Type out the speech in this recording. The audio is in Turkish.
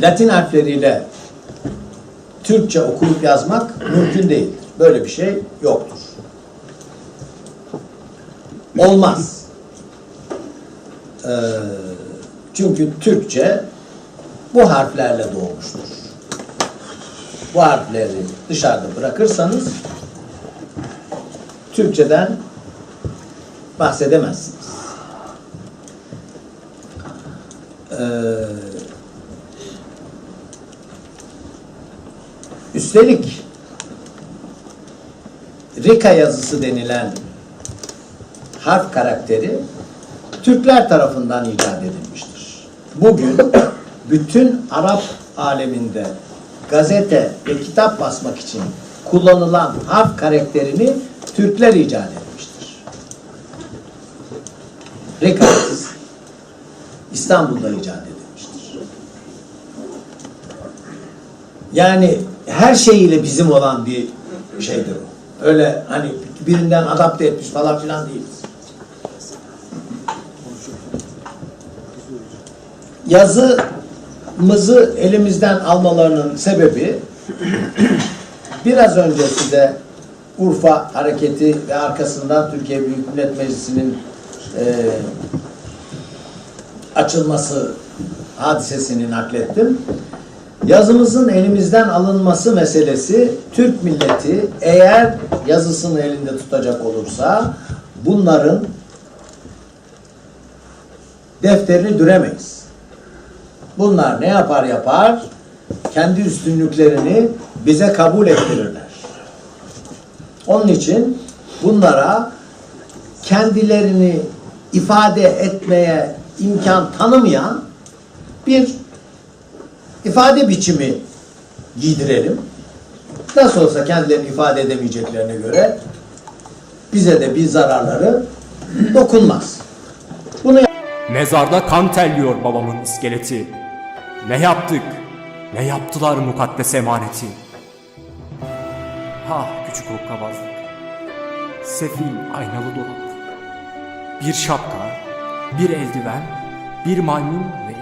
Latin harfleriyle Türkçe okuyup yazmak mümkün değil. Böyle bir şey yoktur. Olmaz. Ee, çünkü Türkçe bu harflerle doğmuştur. Bu harfleri dışarıda bırakırsanız Türkçeden bahsedemezsiniz. Ee, üstelik Rika yazısı denilen harf karakteri Türkler tarafından icat edilmiştir. Bugün bütün Arap aleminde gazete ve kitap basmak için kullanılan harf karakterini Türkler icat etmiştir. Rika yazısı İstanbul'da icat edilmiştir. Yani her şeyiyle bizim olan bir şeydir o. Öyle hani birinden adapte etmiş falan filan değiliz. Yazımızı elimizden almalarının sebebi biraz önce size Urfa hareketi ve arkasından Türkiye Büyük Millet Meclisi'nin eee açılması hadisesini naklettim. Yazımızın elimizden alınması meselesi Türk milleti eğer yazısını elinde tutacak olursa bunların defterini düremeyiz. Bunlar ne yapar yapar? Kendi üstünlüklerini bize kabul ettirirler. Onun için bunlara kendilerini ifade etmeye imkan tanımayan bir ifade biçimi giydirelim. Nasıl olsa kendilerini ifade edemeyeceklerine göre bize de bir zararları dokunmaz. Bunu Mezarda kan terliyor babamın iskeleti. Ne yaptık, ne yaptılar mukaddes emaneti. Ha küçük hokkabazlık. Sefil aynalı dolap. Bir şapka, bir eldiven, bir maymun ve.